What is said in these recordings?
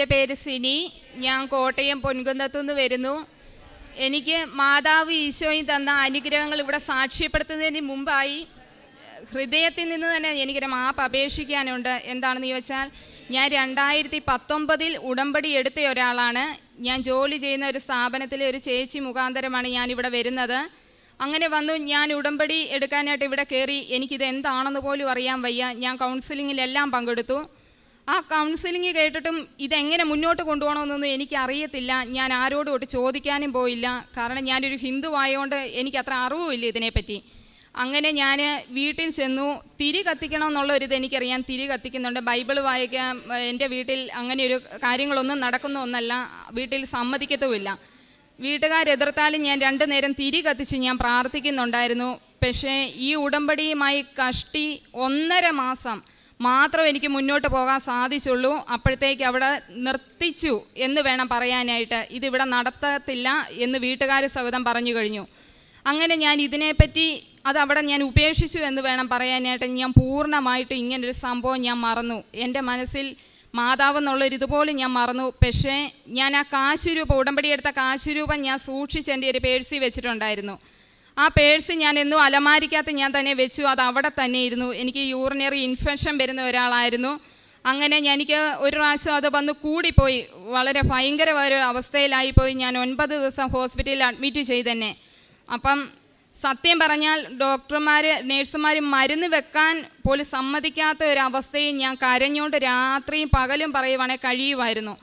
എന്റെ പേര് സിനി. ഞാൻ കോട്ടയം പൊൻകുന്നത്തുനിന്ന് വരുന്നു. എനിക്ക് മാതാവ് ഈശോയും തന്ന അനുഗ്രഹങ്ങൾ ഇവിടെ സാക്ഷ്യപ്പെടുത്തുന്നതിന് മുമ്പായി ഹൃദയത്തിൽ നിന്ന് തന്നെ എനിക്കൊരു മാപ്പ് അപേക്ഷിക്കാനുണ്ട്. എന്താണെന്ന് ചോദിച്ചാൽ ഞാൻ രണ്ടായിരത്തി പത്തൊമ്പതിൽ ഉടമ്പടി എടുത്ത ഒരാളാണ്. ഞാൻ ജോലി ചെയ്യുന്ന ഒരു സ്ഥാപനത്തിലെ ഒരു ചേച്ചി മുഖാന്തരമാണ് ഞാനിവിടെ വരുന്നത്. അങ്ങനെ വന്നു ഞാൻ ഉടമ്പടി എടുക്കാനായിട്ട് ഇവിടെ കയറി. എനിക്കിത് എന്താണെന്ന് പോലും അറിയാൻ വയ്യ. ഞാൻ കൗൺസിലിങ്ങിലെല്ലാം പങ്കെടുത്തു. ആ കൗൺസിലിംഗ് കേട്ടിട്ടും ഇതെങ്ങനെ മുന്നോട്ട് കൊണ്ടുപോകണമെന്നൊന്നും എനിക്കറിയത്തില്ല. ഞാൻ ആരോടും ഒട്ട് ചോദിക്കാനും പോയില്ല. കാരണം ഞാനൊരു ഹിന്ദു ആയതുകൊണ്ട് അത്ര അറിവുമില്ല ഇതിനെപ്പറ്റി. അങ്ങനെ ഞാൻ വീട്ടിൽ ചെന്നു. തിരി കത്തിക്കണം എന്നുള്ള ഒരു എനിക്കറിയാം തിരി കത്തിക്കുന്നുണ്ട്. ബൈബിൾ വായിക്കാൻ എന്റെ വീട്ടിൽ അങ്ങനെ ഒരു കാര്യങ്ങളൊന്നും നടക്കുന്ന ഒന്നല്ല. വീട്ടിൽ സമ്മതിക്കത്തുമില്ല. വീട്ടുകാരെതിർത്താലും ഞാൻ രണ്ടു നേരം തിരി കത്തിച്ച് ഞാൻ പ്രാർത്ഥിക്കുന്നുണ്ടായിരുന്നു. പക്ഷേ ഈ ഉടമ്പടിയുമായി കഷ്ടി ഒന്നര മാസം മാത്രം എനിക്ക് മുന്നോട്ട് പോകാൻ സാധിച്ചുള്ളൂ. അപ്പോഴത്തേക്ക് അവിടെ നിർത്തിച്ചു എന്ന് വേണം പറയാനായിട്ട്. ഇതിവിടെ നടത്തത്തില്ല എന്ന് വീട്ടുകാർ സഹിതം പറഞ്ഞു കഴിഞ്ഞു. അങ്ങനെ ഞാൻ ഇതിനെപ്പറ്റി അത് അവിടെ ഞാൻ ഉപേക്ഷിച്ചു എന്ന് വേണം പറയാനായിട്ട് ഞാൻ പൂർണമായിട്ട് ഇങ്ങനൊരു സംഭവം ഞാൻ മറന്നു. എന്റെ മനസ്സിൽ മാതാവ് എന്നുള്ളൊരു ഇതുപോലെ ഞാൻ മറന്നു. പക്ഷേ ഞാൻ ആ കാശ് രൂപ കാശുരൂപം എടുത്ത കാശ് രൂപ ഞാൻ സൂക്ഷിച്ച് എന്റെ ഒരു പേഴ്സി വെച്ചിട്ടുണ്ടായിരുന്നു. ആ പേഴ്സ് ഞാൻ എന്നും അലമാരിക്കകത്ത് ഞാൻ തന്നെ വെച്ചു. അത് അവിടെ തന്നെ ഇരുന്നു. എനിക്ക് യൂറിനറി ഇൻഫെക്ഷൻ വരുന്ന ഒരാളായിരുന്നു. അങ്ങനെ എനിക്ക് ഒരു പ്രാവശ്യം അത് വന്ന് കൂടിപ്പോയി. വളരെ ഭയങ്കര ഒരു അവസ്ഥയിലായിപ്പോയി. ഞാൻ ഒൻപത് ദിവസം ഹോസ്പിറ്റലിൽ അഡ്മിറ്റ് ചെയ്തെന്നെ അപ്പം സത്യം പറഞ്ഞാൽ ഡോക്ടർമാർ നേഴ്സുമാർ മരുന്ന് വെക്കാൻ പോലും സമ്മതിക്കാത്ത ഒരു അവസ്ഥയിൽ ഞാൻ കരഞ്ഞുകൊണ്ട് രാത്രിയും പകലും പറയുവാണെങ്കിൽ കഴിയുമായിരുന്നു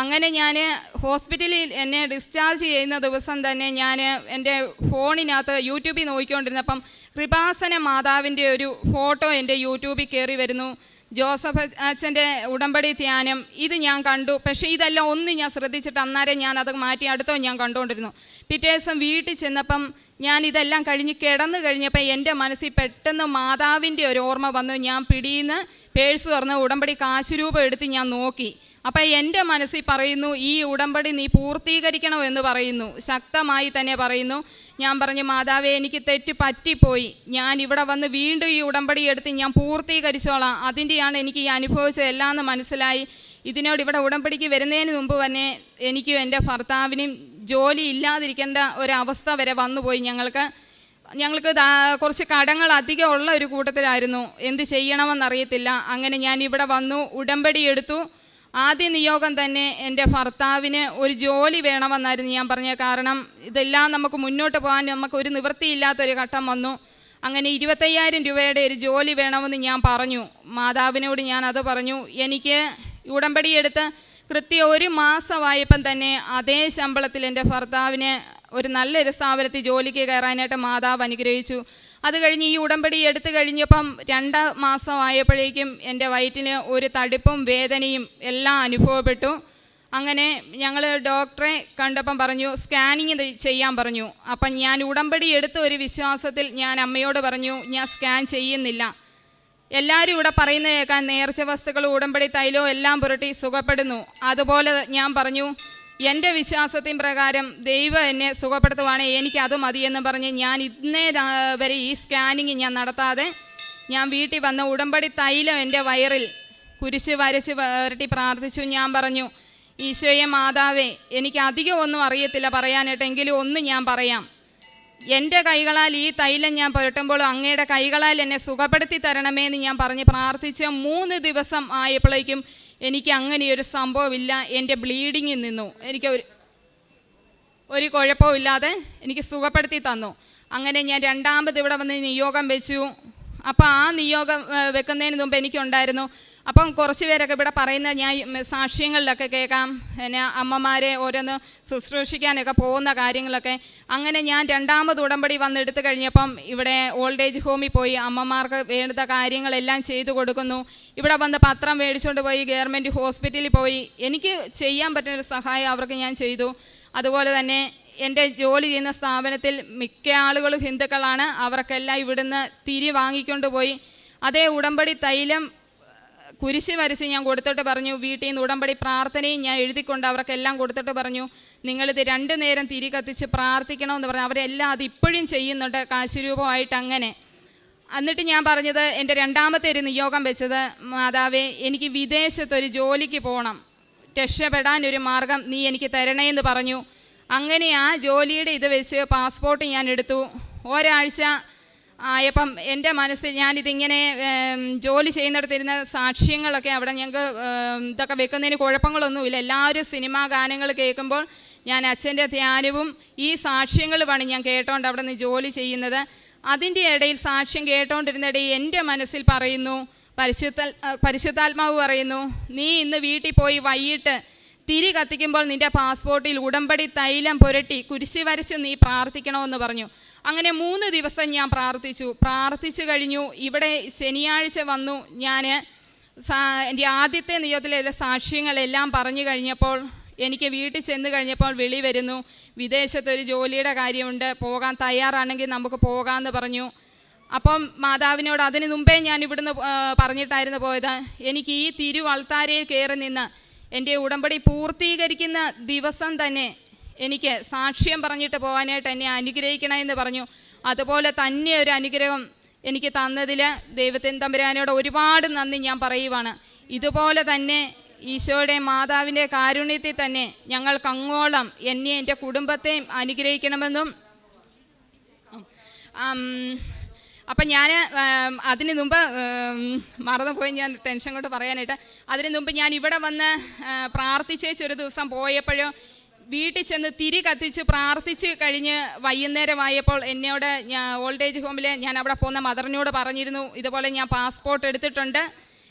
അങ്ങനെ ഞാൻ ഹോസ്പിറ്റലിൽ എന്നെ ഡിസ്ചാർജ് ചെയ്യുന്ന ദിവസം തന്നെ ഞാൻ എന്റെ ഫോണിനകത്ത് യൂട്യൂബിൽ നോക്കിക്കൊണ്ടിരുന്നപ്പം കൃപാസന മാതാവിന്റെ ഒരു ഫോട്ടോ എന്റെ യൂട്യൂബിൽ കയറി വരുന്നു. ജോസഫ് അച്ഛന്റെ ഉടമ്പടി ധ്യാനം ഇത് ഞാൻ കണ്ടു. പക്ഷേ ഇതെല്ലാം ഒന്ന് ഞാൻ ശ്രദ്ധിച്ചിട്ട് അന്നേരം ഞാൻ അത് മാറ്റി അടുത്തോ ഞാൻ കണ്ടുകൊണ്ടിരുന്നു. പിറ്റേ ദിവസം വീട്ടിൽ ചെന്നപ്പം ഞാൻ ഇതെല്ലാം കഴിഞ്ഞ് കിടന്നു കഴിഞ്ഞപ്പോൾ എന്റെ മനസ്സിൽ പെട്ടെന്ന് മാതാവിന്റെ ഒരു ഓർമ്മ വന്നു. ഞാൻ പിടിയിന്ന് പേഴ്സ് തുറന്ന് ഉടമ്പടി കാശ് രൂപ എടുത്ത് ഞാൻ നോക്കി. അപ്പം എന്റെ മനസ്സിൽ പറയുന്നു ഈ ഉടമ്പടി നീ പൂർത്തീകരിക്കണം എന്ന് പറയുന്നു. ശക്തമായി തന്നെ പറയുന്നു. ഞാൻ പറഞ്ഞു മാതാവേ എനിക്ക് തെറ്റ് പറ്റിപ്പോയി. ഞാൻ ഇവിടെ വന്ന് വീണ്ടും ഈ ഉടമ്പടി എടുത്ത് ഞാൻ പൂർത്തീകരിച്ചോളാം. അതിന്റെയാണ് എനിക്ക് ഈ അനുഭവിച്ചത് എല്ലാം എന്ന് മനസ്സിലായി. ഇതിനോട് ഇവിടെ ഉടമ്പടിക്ക് വരുന്നതിന് മുമ്പ് തന്നെ എനിക്കും എന്റെ ഭർത്താവിനും ജോലി ഇല്ലാതിരിക്കേണ്ട ഒരവസ്ഥ വരെ വന്നുപോയി ഞങ്ങൾക്ക്. ഞങ്ങൾക്ക് കുറച്ച് കടങ്ങൾ അധികം ഉള്ള ഒരു കൂട്ടത്തിലായിരുന്നു. എന്ത് ചെയ്യണമെന്നറിയത്തില്ല. അങ്ങനെ ഞാൻ ഇവിടെ വന്നു ഉടമ്പടി എടുത്തു. ആദ്യ നിയോഗം തന്നെ എന്റെ ഭർത്താവിന് ഒരു ജോലി വേണമെന്നായിരുന്നു ഞാൻ പറഞ്ഞത്. കാരണം ഇതെല്ലാം നമുക്ക് മുന്നോട്ട് പോകാൻ നമുക്ക് ഒരു നിവൃത്തിയില്ലാത്തൊരു ഘട്ടം വന്നു. അങ്ങനെ ഇരുപത്തയ്യായിരം രൂപയുടെ ഒരു ജോലി വേണമെന്ന് ഞാൻ പറഞ്ഞു. മാതാവിനോട് ഞാൻ അത് പറഞ്ഞു. എനിക്ക് ഉടമ്പടി എടുത്ത് കൃത്യം ഒരു മാസമായപ്പം തന്നെ അതേ ശമ്പളത്തിൽ എന്റെ ഭർത്താവിന് ഒരു നല്ലൊരു സ്ഥാപനത്തിൽ ജോലിക്ക് കയറാനായിട്ട് മാതാവ് അനുഗ്രഹിച്ചു. അത് കഴിഞ്ഞ് ഈ ഉടമ്പടി എടുത്തു കഴിഞ്ഞപ്പം രണ്ട് മാസമായപ്പോഴേക്കും എന്റെ വയറ്റിന് ഒരു തടിപ്പും വേദനയും എല്ലാം അനുഭവപ്പെട്ടു. അങ്ങനെ ഞങ്ങൾ ഡോക്ടറെ കണ്ടപ്പം പറഞ്ഞു സ്കാനിങ് ചെയ്യാൻ പറഞ്ഞു. അപ്പം ഞാൻ ഉടമ്പടി എടുത്ത ഒരു വിശ്വാസത്തിൽ ഞാൻ അമ്മയോട് പറഞ്ഞു ഞാൻ സ്കാൻ ചെയ്യുന്നില്ല. എല്ലാവരും ഇവിടെ പറയുന്ന കേൾക്കാൻ നേർച്ച വസ്തുക്കൾ ഉടമ്പടി തൈലവും എല്ലാം പുരട്ടി സുഖപ്പെടുന്നു. അതുപോലെ ഞാൻ പറഞ്ഞു എന്റെ വിശ്വാസത്തിൻ പ്രകാരം ദൈവം എന്നെ സുഖപ്പെടുത്തുവാണെങ്കിൽ എനിക്ക് അത് മതിയെന്ന് പറഞ്ഞ് ഞാൻ ഇന്നേ വരെ ഈ സ്കാനിങ് ഞാൻ നടത്താതെ ഞാൻ വീട്ടിൽ വന്ന ഉടമ്പടി തൈലം എന്റെ വയറിൽ കുരിശ് വരച്ച് വരട്ടി പ്രാർത്ഥിച്ചു. ഞാൻ പറഞ്ഞു ഈശോയെ മാതാവേ എനിക്ക് അധികം ഒന്നും അറിയത്തില്ല പറയാനായിട്ടെങ്കിലും ഒന്ന് ഞാൻ പറയാം. എന്റെ കൈകളാൽ ഈ തൈലം ഞാൻ പുരട്ടുമ്പോൾ അങ്ങയുടെ കൈകളാൽ എന്നെ സുഖപ്പെടുത്തി തരണമേ എന്ന് ഞാൻ പറഞ്ഞ് പ്രാർത്ഥിച്ച് മൂന്ന് ദിവസം ആയപ്പോഴേക്കും എനിക്ക് അങ്ങനെ ഒരു സംഭവമില്ല. എന്റെ ബ്ലീഡിങ്ങിൽ നിന്നു എനിക്ക് ഒരു ഒരു കുഴപ്പമില്ലാതെ എനിക്ക് സുഖപ്പെടുത്തി തന്നു. അങ്ങനെ ഞാൻ രണ്ടാമത് ഇവിടെ വന്ന് നിയോഗം വെച്ചു. അപ്പോൾ ആ നിയോഗം വെക്കുന്നതിന് മുമ്പ് എനിക്കുണ്ടായിരുന്നു അപ്പം കുറച്ച് പേരൊക്കെ ഇവിടെ പറയുന്ന ഞാൻ സാക്ഷ്യങ്ങളിലൊക്കെ കേൾക്കാം. പിന്നെ അമ്മമാരെ ഓരോന്ന് ശുശ്രൂഷിക്കാനൊക്കെ പോകുന്ന കാര്യങ്ങളൊക്കെ. അങ്ങനെ ഞാൻ രണ്ടാമത് ഉടമ്പടി വന്നെടുത്ത് കഴിഞ്ഞപ്പം ഇവിടെ ഓൾഡ് ഏജ് ഹോമിൽ പോയി അമ്മമാർക്ക് വേണ്ട കാര്യങ്ങളെല്ലാം ചെയ്തു കൊടുക്കുന്നു. ഇവിടെ വന്ന് പത്രം മേടിച്ചുകൊണ്ട് പോയി ഗവൺമെന്റ് ഹോസ്പിറ്റലിൽ പോയി. എനിക്ക് ചെയ്യാൻ പറ്റുന്ന ഒരു സഹായം അവർക്ക് ഞാൻ ചെയ്തു. അതുപോലെ തന്നെ എന്റെ ജോലി ചെയ്യുന്ന സ്ഥാപനത്തിൽ മിക്ക ആളുകളും ഹിന്ദുക്കളാണ്. അവർക്കെല്ലാം ഇവിടുന്ന് തിരി വാങ്ങിക്കൊണ്ട് പോയി. അതേ ഉടമ്പടി തൈലം കുരിശ് വരച്ച് ഞാൻ കൊടുത്തിട്ട് പറഞ്ഞു വീട്ടിൽ നിന്ന് ഉടമ്പടി പ്രാർത്ഥനയും ഞാൻ എഴുതിക്കൊണ്ട് അവർക്കെല്ലാം കൊടുത്തിട്ട് പറഞ്ഞു നിങ്ങളിത് രണ്ടു നേരം തിരി കത്തിച്ച് പ്രാർത്ഥിക്കണമെന്ന് പറഞ്ഞു. അവരെല്ലാം അത് ഇപ്പോഴും ചെയ്യുന്നുണ്ട് കാശുരൂപമായിട്ട് അങ്ങനെ. എന്നിട്ട് ഞാൻ പറഞ്ഞത് എന്റെ രണ്ടാമത്തെ ഒരു നിയോഗം വെച്ചത് മാതാവേ എനിക്ക് വിദേശത്തൊരു ജോലിക്ക് പോകണം. രക്ഷപ്പെടാൻ ഒരു മാർഗം നീ എനിക്ക് തരണേ എന്ന് പറഞ്ഞു. അങ്ങനെ ആ ജോലിയുടെ ഇത് വെച്ച് പാസ്പോർട്ട് ഞാൻ എടുത്തു. ഒരാഴ്ച ആയപ്പം എന്റെ മനസ്സിൽ ഞാനിതിങ്ങനെ ജോലി ചെയ്യുന്നിടത്തിരുന്ന സാക്ഷ്യങ്ങളൊക്കെ അവിടെ ഞങ്ങൾക്ക് ഇതൊക്കെ വെക്കുന്നതിന് കുഴപ്പങ്ങളൊന്നുമില്ല. എല്ലാവരും സിനിമാ ഗാനങ്ങൾ കേൾക്കുമ്പോൾ ഞാൻ അച്ഛന്റെ ധ്യാനവും ഈ സാക്ഷ്യങ്ങളുമാണ് ഞാൻ കേട്ടോണ്ട് അവിടെ നിന്ന് ജോലി ചെയ്യുന്നത്. അതിന്റെ ഇടയിൽ സാക്ഷ്യം കേട്ടോണ്ടിരുന്നിടയിൽ എന്റെ മനസ്സിൽ പറയുന്നു പരിശുദ്ധ പരിശുദ്ധാത്മാവ് പറയുന്നു നീ ഇന്ന് വീട്ടിൽ പോയി വൈകിട്ട് തിരി കത്തിക്കുമ്പോൾ നിന്റെ പാസ്പോർട്ടിൽ ഉടമ്പടി തൈലം പുരട്ടി കുരിശി വരച്ച് നീ പ്രാർത്ഥിക്കണമെന്ന് പറഞ്ഞു. അങ്ങനെ മൂന്ന് ദിവസം ഞാൻ പ്രാർത്ഥിച്ചു. പ്രാർത്ഥിച്ചു കഴിഞ്ഞു. ഇവിടെ ശനിയാഴ്ച വന്നു. ഞാൻ എന്റെ ആദ്യത്തെ നിയമത്തിലെ സാക്ഷ്യങ്ങളെല്ലാം പറഞ്ഞു കഴിഞ്ഞപ്പോൾ എനിക്ക് വീട്ടിൽ ചെന്ന് കഴിഞ്ഞപ്പോൾ വിളി വരുന്നു. വിദേശത്തൊരു ജോലിയുടെ കാര്യമുണ്ട്. പോകാൻ തയ്യാറാണെങ്കിൽ നമുക്ക് പോകാമെന്ന് പറഞ്ഞു. അപ്പം മാതാവിനോട് അതിന് മുമ്പേ ഞാൻ ഇവിടുന്ന് പറഞ്ഞിട്ടായിരുന്നു പോയത്. എനിക്ക് ഈ തിരുവൾത്താരയിൽ കയറി നിന്ന് എന്റെ ഉടമ്പടി പൂർത്തീകരിക്കുന്ന ദിവസം തന്നെ എനിക്ക് സാക്ഷ്യം പറഞ്ഞിട്ട് പോകാനായിട്ട് എന്നെ അനുഗ്രഹിക്കണമെന്ന് പറഞ്ഞു. അതുപോലെ തന്നെ ഒരു അനുഗ്രഹം എനിക്ക് തന്നതിൽ ദൈവത്തിൻ തമ്പുരാനോട് ഒരുപാട് നന്ദി ഞാൻ പറയുവാണ്. ഇതുപോലെ തന്നെ ഈശോയുടെ മാതാവിന്റെ കാരുണ്യത്തിൽ തന്നെ ഞങ്ങൾക്ക് അങ്ങോളം എന്നെ എന്റെ കുടുംബത്തെയും അനുഗ്രഹിക്കണമെന്നും അപ്പം ഞാൻ അതിന് മുമ്പ് മറന്നുപോയി ഞാൻ ടെൻഷൻ കൊണ്ട് പറയാനായിട്ട്. അതിന് മുമ്പ് ഞാൻ ഇവിടെ വന്ന് ആ, പ്രാർത്ഥിച്ചേച്ച് ഒരു ദിവസം പോയപ്പോഴും വീട്ടിൽ ചെന്ന് തിരി കത്തിച്ച് പ്രാർത്ഥിച്ച് കഴിഞ്ഞ് വൈകുന്നേരമായപ്പോൾ എന്നോട് ഞാൻ ഓൾഡ് ഏജ് ഹോമിൽ ഞാൻ അവിടെ പോകുന്ന മദറിനോട് പറഞ്ഞിരുന്നു ഇതുപോലെ ഞാൻ പാസ്പോർട്ട് എടുത്തിട്ടുണ്ട്.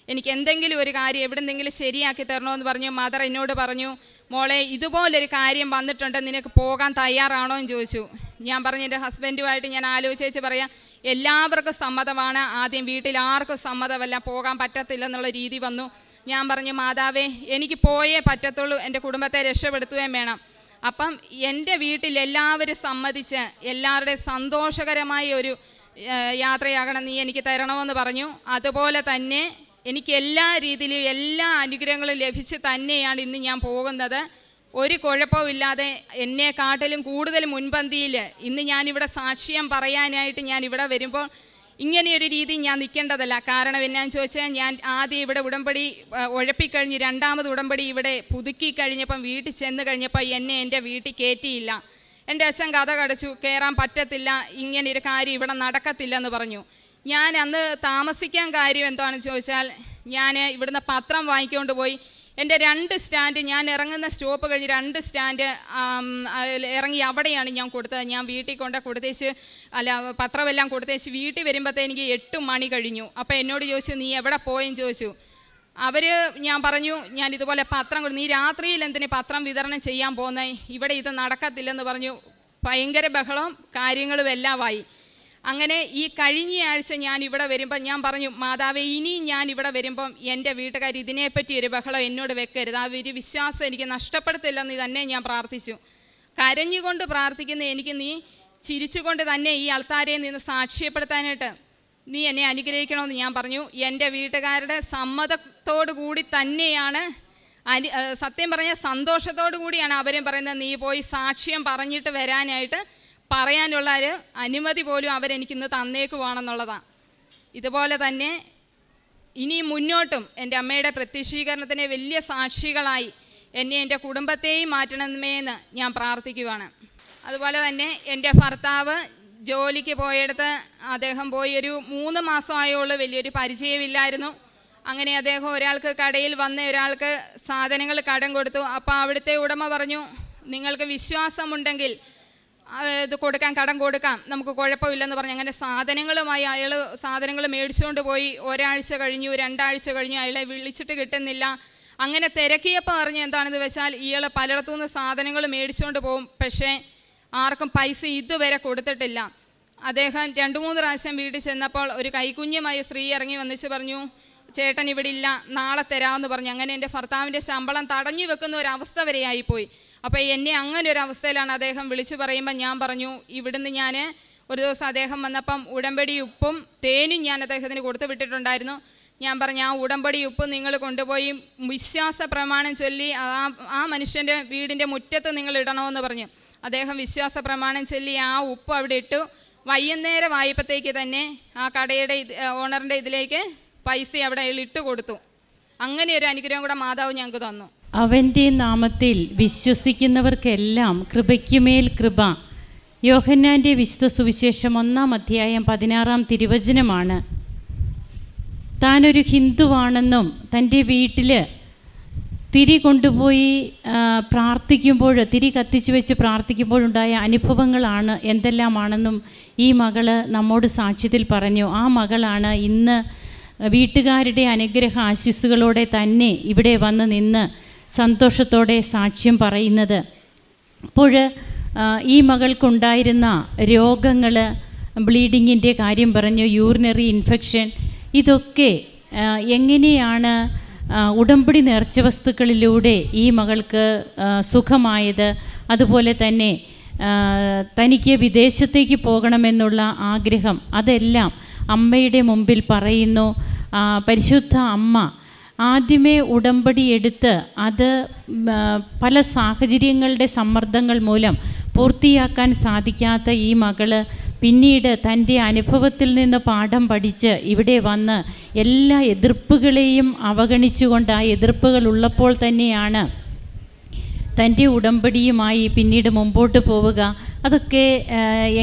എനിക്ക് എന്തെങ്കിലും ഒരു കാര്യം എവിടെന്തെങ്കിലും ശരിയാക്കി തരണമെന്ന് പറഞ്ഞു. മദർ എന്നോട് പറഞ്ഞു മോളെ ഇതുപോലൊരു കാര്യം വന്നിട്ടുണ്ട് നിനക്ക് പോകാൻ തയ്യാറാണോ എന്ന് ചോദിച്ചു. ഞാൻ പറഞ്ഞ എന്റെ ഹസ്ബൻഡുമായിട്ട് ഞാൻ ആലോചിച്ച് പറയാം എല്ലാവർക്കും സമ്മതമാണ്. ആദ്യം വീട്ടിൽ ആർക്കും സമ്മതമല്ല പോകാൻ പറ്റത്തില്ലെന്നുള്ള രീതി വന്നു. ഞാൻ പറഞ്ഞു മാതാവേ എനിക്ക് പോയേ പറ്റത്തുള്ളൂ എന്റെ കുടുംബത്തെ രക്ഷപ്പെടുത്തുകയും വേണം. അപ്പം എന്റെ വീട്ടിൽ എല്ലാവരും സമ്മതിച്ച് എല്ലാവരുടെയും സന്തോഷകരമായ ഒരു യാത്രയാകണം നീ എനിക്ക് തരണമെന്ന് പറഞ്ഞു. അതുപോലെ തന്നെ എനിക്ക് എല്ലാ രീതിയിലും എല്ലാ അനുഗ്രഹങ്ങളും ലഭിച്ച് തന്നെയാണ് ഇന്ന് ഞാൻ പോകുന്നത്. ഒരു കുഴപ്പമില്ലാതെ എന്നെക്കാട്ടിലും കൂടുതൽ മുൻപന്തിയിൽ ഇന്ന് ഞാനിവിടെ സാക്ഷ്യം പറയാനായിട്ട് ഞാൻ ഇവിടെ വരുമ്പോൾ ഇങ്ങനെയൊരു രീതി ഞാൻ നിൽക്കേണ്ടതല്ല. കാരണം എന്നാന്ന് ചോദിച്ചാൽ ഞാൻ ആദ്യം ഇവിടെ ഉടമ്പടി ഉഴപ്പിക്കഴിഞ്ഞ് രണ്ടാമത് ഉടമ്പടി ഇവിടെ പുതുക്കി കഴിഞ്ഞപ്പം വീട്ടിൽ ചെന്ന് കഴിഞ്ഞപ്പോൾ എന്നെ എന്റെ വീട്ടിൽ കയറ്റിയില്ല. എന്റെ അച്ഛൻ കഥ കടച്ചു കയറാൻ പറ്റത്തില്ല ഇങ്ങനെ ഒരു കാര്യം ഇവിടെ നടക്കത്തില്ലെന്ന് പറഞ്ഞു. ഞാൻ അന്ന് താമസിക്കാൻ കാര്യം എന്താണെന്ന് ചോദിച്ചാൽ ഞാൻ ഇവിടുന്ന് പത്രം വാങ്ങിക്കൊണ്ട് പോയി എന്റെ രണ്ട് സ്റ്റാൻഡ് ഞാൻ ഇറങ്ങുന്ന സ്റ്റോപ്പ് കഴിഞ്ഞ് രണ്ട് സ്റ്റാൻഡ് ഇറങ്ങി അവിടെയാണ് ഞാൻ കൊടുത്തത്. ഞാൻ വീട്ടിൽ കൊണ്ട് കൊടുത്തേച്ച് അല്ല പത്രമെല്ലാം കൊടുത്തേച്ച് വീട്ടിൽ വരുമ്പോഴത്തേ എനിക്ക് എട്ട് മണി കഴിഞ്ഞു. അപ്പോൾ എന്നോട് ചോദിച്ചു നീ എവിടെ പോയെന്ന് ചോദിച്ചു? അവർ ഞാൻ പറഞ്ഞു ഞാൻ ഇതുപോലെ പത്രം നീ രാത്രിയിൽ എന്തിനു പത്രം വിതരണം ചെയ്യാൻ പോകുന്നേ ഇവിടെ ഇത് നടക്കത്തില്ലെന്ന് പറഞ്ഞു. ഭയങ്കര ബഹളം കാര്യങ്ങളും എല്ലാമായി. അങ്ങനെ ഈ കഴിഞ്ഞയാഴ്ച ഞാൻ ഇവിടെ വരുമ്പോൾ ഞാൻ പറഞ്ഞു മാതാവ് ഇനി ഞാൻ ഇവിടെ വരുമ്പം എന്റെ വീട്ടുകാർ ഇതിനെപ്പറ്റി ഒരു ബഹളം എന്നോട് വെക്കരുത്. ആ ഒരു വിശ്വാസം എനിക്ക് നഷ്ടപ്പെടുത്തില്ലെന്ന് തന്നെ ഞാൻ പ്രാർത്ഥിച്ചു. കരഞ്ഞുകൊണ്ട് പ്രാർത്ഥിക്കുന്ന എനിക്ക് നീ ചിരിച്ചുകൊണ്ട് തന്നെ ഈ അൾത്താരയിൽ നിന്ന് സാക്ഷ്യപ്പെടുത്താനായിട്ട് നീ എന്നെ അനുഗ്രഹിക്കണമെന്ന് ഞാൻ പറഞ്ഞു. എന്റെ വീട്ടുകാരുടെ സമ്മതത്തോടു കൂടി തന്നെയാണ് അനു സത്യം പറഞ്ഞാൽ സന്തോഷത്തോടു കൂടിയാണ് അവരും പറയുന്നത്. നീ പോയി സാക്ഷ്യം പറഞ്ഞിട്ട് വരാനായിട്ട് പറയാനുള്ള ഒരു അനുമതി പോലും അവരെനിക്കിന്ന് തന്നേക്കുവാണെന്നുള്ളതാണ് ഇതുപോലെ തന്നെ ഇനി മുന്നോട്ടും എന്റെ അമ്മയുടെ പ്രത്യക്ഷീകരണത്തിന് വലിയ സാക്ഷികളായി എന്നെ എന്റെ കുടുംബത്തെയും മാറ്റണമേ എന്ന് ഞാൻ പ്രാർത്ഥിക്കുവാണ്. അതുപോലെ തന്നെ എന്റെ ഭർത്താവ് ജോലിക്ക് പോയെടുത്ത് അദ്ദേഹം പോയി ഒരു മൂന്ന് മാസമായുള്ളൂ വലിയൊരു പരിചയമില്ലായിരുന്നു. അങ്ങനെ അദ്ദേഹം ഒരാൾക്ക് കടയിൽ വന്ന ഒരാൾക്ക് സാധനങ്ങൾ കടം കൊടുത്തു. അപ്പോൾ അവിടുത്തെ ഉടമ പറഞ്ഞു നിങ്ങൾക്ക് വിശ്വാസമുണ്ടെങ്കിൽ ഇത് കൊടുക്കാം കടം കൊടുക്കാം നമുക്ക് കുഴപ്പമില്ലെന്ന് പറഞ്ഞ് അങ്ങനെ സാധനങ്ങളുമായി അയാൾ സാധനങ്ങൾ മേടിച്ചുകൊണ്ട് പോയി. ഒരാഴ്ച കഴിഞ്ഞു രണ്ടാഴ്ച കഴിഞ്ഞു അയാളെ വിളിച്ചിട്ട് കിട്ടുന്നില്ല. അങ്ങനെ തിരക്കിയപ്പോൾ അറിഞ്ഞ് എന്താണെന്ന് വെച്ചാൽ ഇയാൾ പലയിടത്തുനിന്ന് സാധനങ്ങൾ മേടിച്ചുകൊണ്ട് പോകും. പക്ഷേ ആർക്കും പൈസ ഇതുവരെ കൊടുത്തിട്ടില്ല. അദ്ദേഹം രണ്ട് മൂന്ന് പ്രാവശ്യം വീട്ടിൽ ചെന്നപ്പോൾ ഒരു കൈക്കുഞ്ഞുമായ സ്ത്രീ ഇറങ്ങി വന്നിച്ച് പറഞ്ഞു ചേട്ടൻ ഇവിടെ ഇല്ല നാളെ തരാമെന്ന് പറഞ്ഞു. അങ്ങനെ എന്റെ ഭർത്താവിന്റെ ശമ്പളം തടഞ്ഞു വെക്കുന്ന ഒരു അവസ്ഥ വരെ ആയിപ്പോയി അപ്പോൾ എന്നെ അങ്ങനെ ഒരു അവസ്ഥയിലാണ് അദ്ദേഹം വിളിച്ചു പറയുമ്പോൾ ഞാൻ പറഞ്ഞു ഇവിടുന്ന് ഞാൻ ഒരു ദിവസം അദ്ദേഹം വന്നപ്പം ഉടമ്പടി ഉപ്പും തേനും ഞാൻ അദ്ദേഹത്തിന് കൊടുത്തു വിട്ടിട്ടുണ്ടായിരുന്നു. ഞാൻ പറഞ്ഞു ആ ഉടമ്പടി ഉപ്പ് നിങ്ങൾ കൊണ്ടുപോയി വിശ്വാസ പ്രമാണം ചൊല്ലി ആ ആ മനുഷ്യന്റെ വീടിന്റെ മുറ്റത്ത് നിങ്ങൾ ഇടണമെന്ന് പറഞ്ഞു. അദ്ദേഹം വിശ്വാസ പ്രമാണം ചൊല്ലി ആ ഉപ്പ് അവിടെ ഇട്ടു. വൈകുന്നേരം ആയപ്പോഴത്തേക്ക് തന്നെ ആ കടയുടെ ഇത് ഓണറിന്റെ ഇതിലേക്ക് പൈസ അവിടെ ഇട്ട് കൊടുത്തു. അങ്ങനെ ഒരു അനുഗ്രഹം കൂടെ മാതാവ് ഞങ്ങൾക്ക് തന്നു. അവന്റെ നാമത്തിൽ വിശ്വസിക്കുന്നവർക്കെല്ലാം കൃപയ്ക്കുമേൽ കൃപ. യോഹന്നാന്റെ വിശുദ്ധ സുവിശേഷം ഒന്നാം അധ്യായം പതിനാറാം തിരുവചനമാണ്. താനൊരു ഹിന്ദുവാണെന്നും തന്റെ വീട്ടിൽ തിരി കൊണ്ടുപോയി പ്രാർത്ഥിക്കുമ്പോൾ തിരി കത്തിച്ചു വെച്ച് പ്രാർത്ഥിക്കുമ്പോഴുണ്ടായ അനുഭവങ്ങളാണ് എന്തെല്ലാമാണെന്നും ഈ മകൾ നമ്മോട് സാക്ഷ്യത്തിൽ പറഞ്ഞു. ആ മകളാണ് ഇന്ന് വീട്ടുകാരുടെ അനുഗ്രഹ ആശിസ്സുകളോടെ തന്നെ ഇവിടെ വന്ന് നിന്ന് സന്തോഷത്തോടെ സാക്ഷ്യം പറയുന്നത്. അപ്പോൾ ഈ മകൾക്കുണ്ടായിരുന്ന രോഗങ്ങൾ ബ്ലീഡിങ്ങിന്റെ കാര്യം പറഞ്ഞു യൂറിനറി ഇൻഫെക്ഷൻ ഇതൊക്കെ എങ്ങനെയാണ് ഉടമ്പടി നേർച്ച വസ്തുക്കളിലൂടെ ഈ മകൾക്ക് സുഖമായത്? അതുപോലെ തന്നെ തനിക്ക് വിദേശത്തേക്ക് പോകണമെന്നുള്ള ആഗ്രഹം അതെല്ലാം അമ്മയുടെ മുമ്പിൽ പറയുന്നു. പരിശുദ്ധ അമ്മ ആദ്യമേ ഉടമ്പടി എടുത്ത് അത് പല സാഹചര്യങ്ങളുടെ സമ്മർദ്ദങ്ങൾ മൂലം പൂർത്തിയാക്കാൻ സാധിക്കാത്ത ഈ മകൾ പിന്നീട് തന്റെ അനുഭവത്തിൽ നിന്ന് പാഠം പഠിച്ച് ഇവിടെ വന്ന് എല്ലാ എതിർപ്പുകളെയും അവഗണിച്ചുകൊണ്ട് ആ എതിർപ്പുകൾ ഉള്ളപ്പോൾ തന്നെയാണ് തന്റെ ഉടമ്പടിയുമായി പിന്നീട് മുമ്പോട്ട് പോവുക. അതൊക്കെ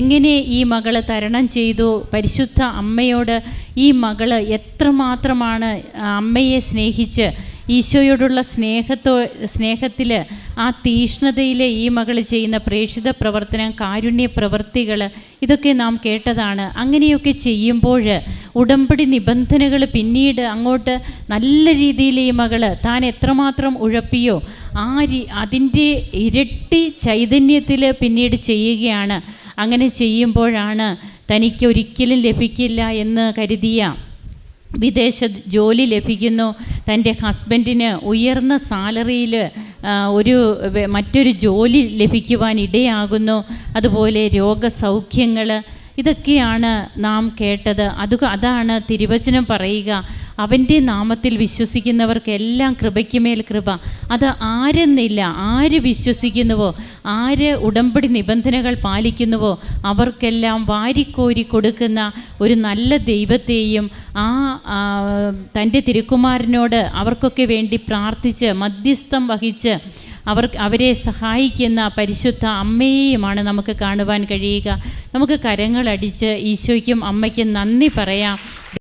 എങ്ങനെ ഈ മകൾ തരണം ചെയ്തു? പരിശുദ്ധ അമ്മയോട് ഈ മകൾ എത്രമാത്രമാണ് അമ്മയെ സ്നേഹിച്ച് ഈശോയോടുള്ള സ്നേഹത്തോ സ്നേഹത്തിൽ ആ തീഷ്ണതയിൽ ഈ മകൾ ചെയ്യുന്ന പ്രേക്ഷിത പ്രവർത്തനം കാരുണ്യ പ്രവൃത്തികൾ ഇതൊക്കെ നാം കേട്ടതാണ്. അങ്ങനെയൊക്കെ ചെയ്യുമ്പോൾ ഉടമ്പടി നിബന്ധനകൾ പിന്നീട് അങ്ങോട്ട് നല്ല രീതിയിൽ ഈ മകൾ താൻ എത്രമാത്രം ഉഴപ്പിയോ ആ രീ അതിന്റെ ഇരട്ടി ചൈതന്യത്തിൽ പിന്നീട് ചെയ്യുകയാണ്. അങ്ങനെ ചെയ്യുമ്പോഴാണ് തനിക്ക് ഒരിക്കലും ലഭിക്കില്ല എന്ന് കരുതിയ വിദേശ ജോലി ലഭിക്കുന്നു. തന്റെ ഹസ്ബൻഡിന് ഉയർന്ന സാലറിയിൽ ഒരു മറ്റൊരു ജോലി ലഭിക്കുവാൻ ഇടയാകുന്നു. അതുപോലെ രോഗസൗഖ്യങ്ങൾ ഇതൊക്കെയാണ് നാം കേട്ടത്. അത് അതാണ് തിരുവചനം പറയുക. അവന്റെ നാമത്തിൽ വിശ്വസിക്കുന്നവർക്കെല്ലാം കൃപയ്ക്കുമേൽ കൃപ. അത് ആരെന്നില്ല. ആര് വിശ്വസിക്കുന്നുവോ? ആര് ഉടമ്പടി നിബന്ധനകൾ പാലിക്കുന്നുവോ? അവർക്കെല്ലാം വാരിക്കോരി കൊടുക്കുന്ന ഒരു നല്ല ദൈവത്തെയും ആ തന്റെ തിരുക്കുമാരനോട് അവർക്കൊക്കെ വേണ്ടി പ്രാർത്ഥിച്ച് മധ്യസ്ഥം വഹിച്ച് അവർ അവരെ സഹായിക്കുന്ന പരിശുദ്ധ അമ്മയെയുമാണ് നമുക്ക് കാണുവാൻ കഴിയുക. നമുക്ക് കരങ്ങളടിച്ച് ഈശോയ്ക്കും അമ്മയ്ക്കും നന്ദി പറയാം.